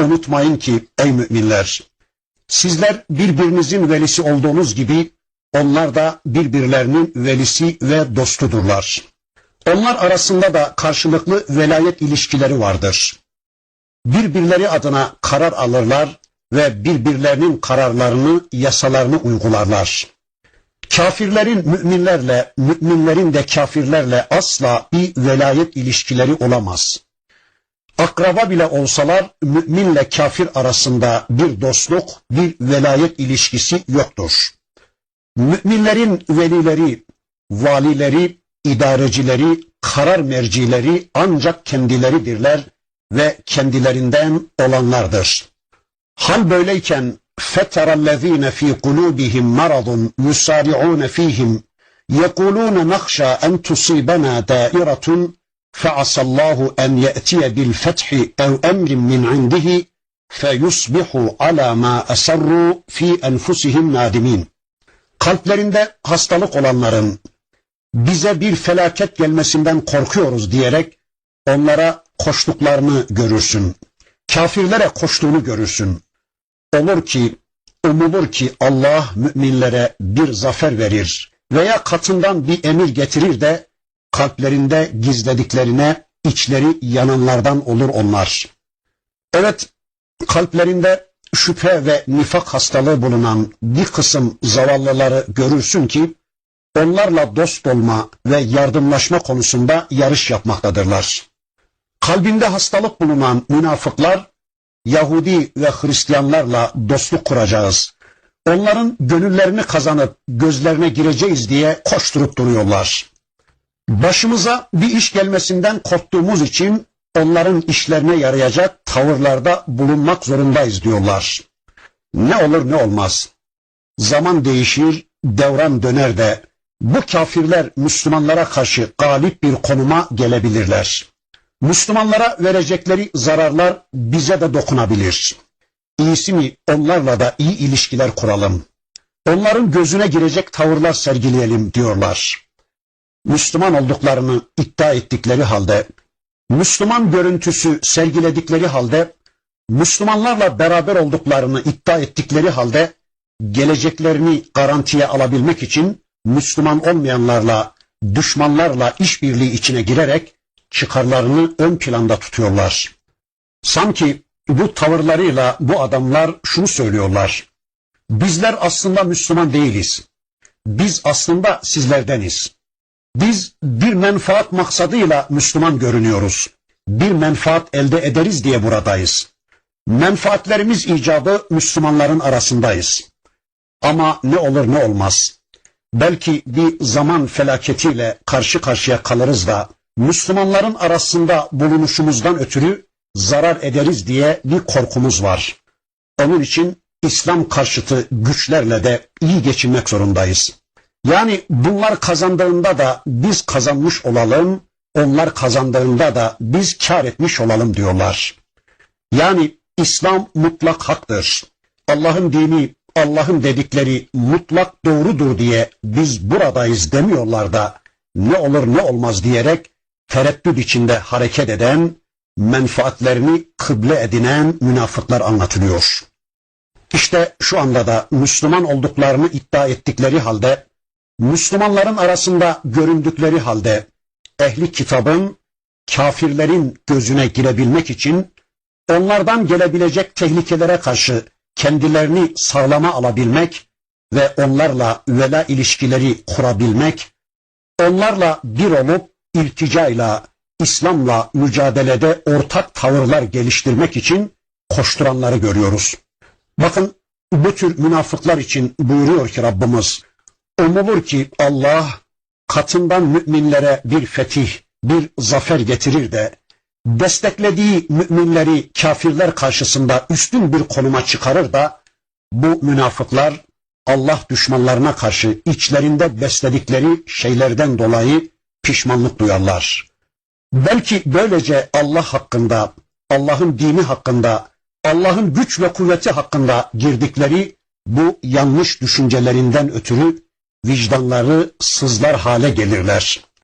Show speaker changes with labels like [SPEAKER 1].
[SPEAKER 1] unutmayın ki ey müminler, sizler birbirinizin velisi olduğunuz gibi onlar da birbirlerinin velisi ve dostudurlar. Onlar arasında da karşılıklı velayet ilişkileri vardır. Birbirleri adına karar alırlar ve birbirlerinin kararlarını, yasalarını uygularlar. Kafirlerin müminlerle, müminlerin de kafirlerle asla bir velayet ilişkileri olamaz Akraba bile olsalar müminle kafir arasında bir dostluk, bir velayet ilişkisi yoktur. Müminlerin velileri, valileri, idarecileri, karar mercileri ancak kendileridirler ve kendilerinden olanlardır. Hal böyleyken فَتَرَ الَّذ۪ينَ ف۪ي قُلُوبِهِمْ مَرَضٌ يُسَارِعُونَ ف۪يهِمْ يَقُولُونَ نَخْشَى أَنْ تُصِيبَنَا دَائِرَةٌ فَعَسَى اللّٰهُ أَنْ يَأْتِيَ بِالْفَتْحِ اَوْ اَمْرٍ مِّنْ عِنْدِهِ فَيُصْبِحُوا عَلَى مَا أَسَرُّوا ف۪ي أَنْفُسِهِمْ نَادِمِينَ Kalplerinde hastalık olanların bize bir felaket gelmesinden korkuyoruz diyerek onlara koştuklarını görürsün. Kafirlere koştuğunu görürsün. Olur ki, umulur ki Allah müminlere bir zafer verir veya katından bir emir getirir de kalplerinde gizlediklerine içleri yananlardan olur onlar. Evet, kalplerinde şüphe ve nifak hastalığı bulunan bir kısım zavallıları görürsün ki onlarla dost olma ve yardımlaşma konusunda yarış yapmaktadırlar. Kalbinde hastalık bulunan münafıklar Yahudi ve Hristiyanlarla dostluk kuracağız. Onların gönüllerini kazanıp gözlerine gireceğiz diye koşturup duruyorlar. Başımıza bir iş gelmesinden korktuğumuz için onların işlerine yarayacak tavırlarda bulunmak zorundayız diyorlar. Ne olur ne olmaz. Zaman değişir, devran döner de bu kafirler Müslümanlara karşı galip bir konuma gelebilirler. Müslümanlara verecekleri zararlar bize de dokunabilir. İyisi mi onlarla da iyi ilişkiler kuralım. Onların gözüne girecek tavırlar sergileyelim diyorlar. Müslüman olduklarını iddia ettikleri halde, Müslüman görüntüsü sergiledikleri halde, Müslümanlarla beraber olduklarını iddia ettikleri halde, geleceklerini garantiye alabilmek için Müslüman olmayanlarla, düşmanlarla işbirliği içine girerek çıkarlarını ön planda tutuyorlar. Sanki bu tavırlarıyla bu adamlar şunu söylüyorlar. Bizler aslında Müslüman değiliz. Biz aslında sizlerdeniz. Biz bir menfaat maksadıyla Müslüman görünüyoruz. Bir menfaat elde ederiz diye buradayız. Menfaatlerimiz icabı Müslümanların arasındayız. Ama ne olur ne olmaz. Belki bir zaman felaketiyle karşı karşıya kalırız da Müslümanların arasında bulunuşumuzdan ötürü zarar ederiz diye bir korkumuz var. Onun için İslam karşıtı güçlerle de iyi geçinmek zorundayız. Yani bunlar kazandığında da biz kazanmış olalım, onlar kazandığında da biz kar etmiş olalım diyorlar. Yani İslam mutlak haktır. Allah'ın dini, Allah'ın dedikleri mutlak doğrudur diye biz buradayız demiyorlar da ne olur ne olmaz diyerek tereddüt içinde hareket eden, menfaatlerini kıble edinen münafıklar anlatılıyor. İşte şu anda da Müslüman olduklarını iddia ettikleri halde, Müslümanların arasında göründükleri halde, ehli kitabın, kafirlerin gözüne girebilmek için, onlardan gelebilecek tehlikelere karşı kendilerini sağlama alabilmek ve onlarla vela ilişkileri kurabilmek, onlarla bir olup ilticayla, İslam'la mücadelede ortak tavırlar geliştirmek için koşturanları görüyoruz. Bakın bu tür münafıklar için buyuruyor ki Rabbimiz, umulur ki Allah katından müminlere bir fetih, bir zafer getirir de desteklediği müminleri kafirler karşısında üstün bir konuma çıkarır da bu münafıklar Allah düşmanlarına karşı içlerinde besledikleri şeylerden dolayı pişmanlık duyarlar. Belki böylece Allah hakkında, Allah'ın dini hakkında, Allah'ın güç ve kuvveti hakkında girdikleri bu yanlış düşüncelerinden ötürü vicdanları sızlar hale gelirler.